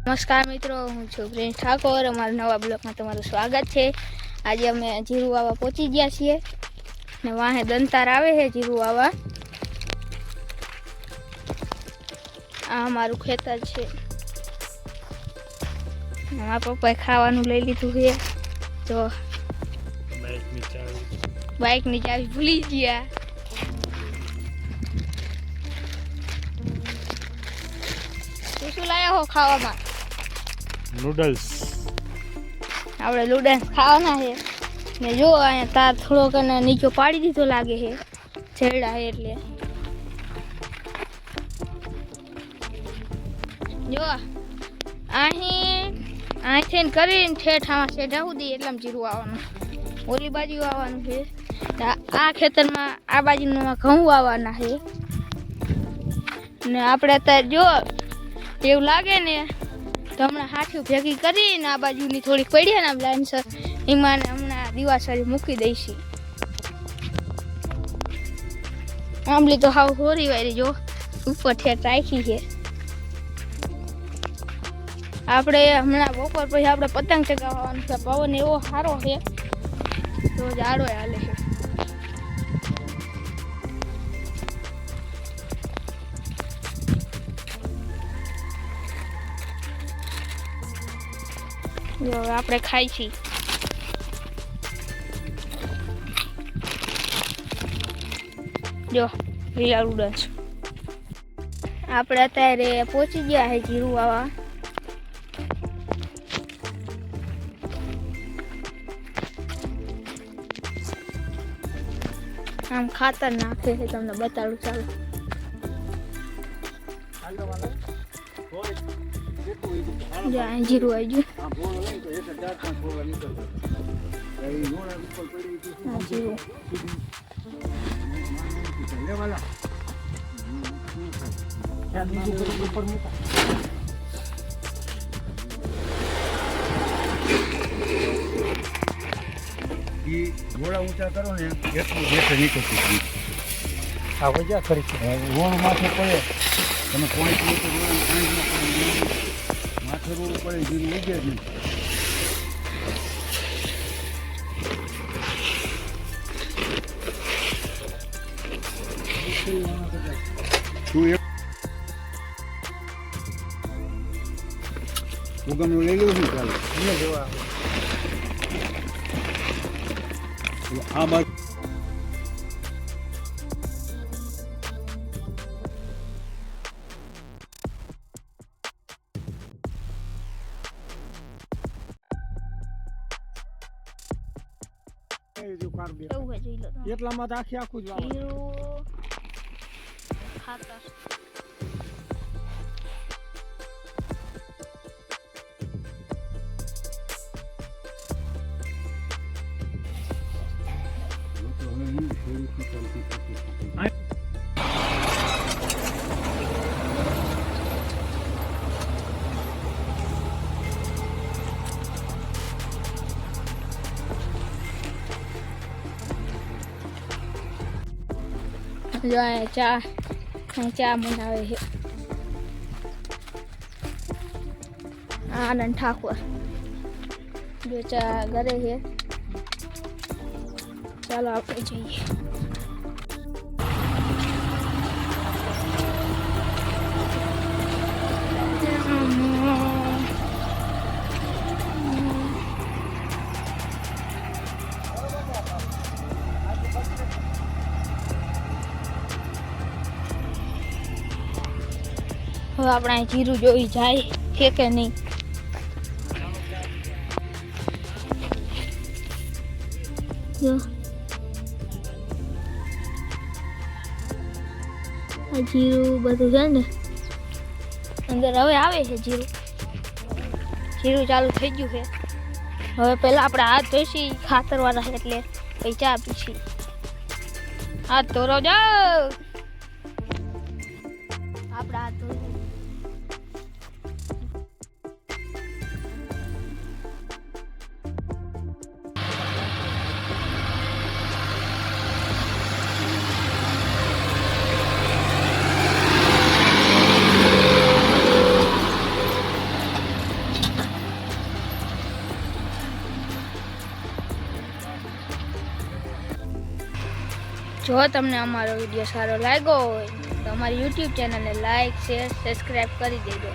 નમસ્કાર મિત્રો, હું છું પ્રિન્સ ઠાકોર. અમારા નવા બ્લોગમાં તમારું સ્વાગત છે. આજે અમે જીરું વાવા પહોંચી ગયા છીએ ને વાહે દંતાર આવે છે જીરું વાવા. આ અમારું ખેતર છે. મારા પપ્પાએ ખાવાનું લઈ લીધું છે. તો બાઇકની ચાવી ભૂલી ગયા. શું લાયા હો ખાવામાં? નૂડલ્સ આપણે નૂડલ્સ ખાવાના છે. ને જો અહીંયા તાર થોડોક અને નીચો પાડી દીધો લાગે છે. છેડા છે એટલે. જો, અહીં, અહીંથી કરીને ઠેઠામાં શેઢા સુધી એટલામાં જીરું આવવાનું. ઓલી બાજુ આવવાનું છે. આ- ખેતરમાં, આ બાજુમાં ઘઉં વાવવાના છે. ને આપણે અત્યારે જો, એવું લાગે ને તો હમણાં હાથું ભેગી કરીને આ બાજુની થોડીક પડી ને લાઈન સર, એમાં હમણાં દિવાસળી મૂકી દઈશી આંબલી તો હાવ હોરી વાળી જો, ઉપર ઠેઠ રાખી છે. આપણે હમણાં બપોર પછી આપણે પતંગ ચગાવવાનું છે, પવન એવો સારો છે. તો જાડો હાલે છે. જો હવે આપણે ખાઈ છીએ. જો, લીલા ઉડસ આપણે અત્યારે પહોંચી ગયા છે આવા આમ ખાતર નાખે છે, તમને બતાડું, ચાલો. જો અહીં જીરું આવી ગયું. જીરું. ઈ ઘોડા ઊંચા કરો ને એટલું જેઠે નીકળતું આ વજા ખરી છે. રોડ માથે પડે. તમે પોણી પીવો તો રોડ પાણી પડે માથે રોડ પડે જીરું ઉગે જ નહીં ઉગમનું લઈ લેવું છું ચાલો એને જોવા આ બાજુ કેવું છે જોઈ લો એટલામાં તો આખી આખું જ ખાતર જો ચા ચા બનાવે છે. આનંદ ઠાકોર. જો ચા ઘરે છે. ચાલો આપણે જઈએ. હવે આપણે જીરું જોઈ જાય છે કે નહીં. આ જીરું બધું છે ને, અંદર હવે આવે છે જીરું. જીરું ચાલુ થઈ ગયું છે. હવે પહેલા આપણે હાથ ધોઈશી, ખાતરવાળા છે એટલે પછી ચા પીશી. હાથ ધોરો, જાઓ. આપણે હાથ ધોઈ જો તમને અમારો વીડિયો સારો લાગ્યો હોય, તો અમારી યુટ્યુબ ચેનલને લાઈક શેર સબસ્ક્રાઈબ કરી દેજો.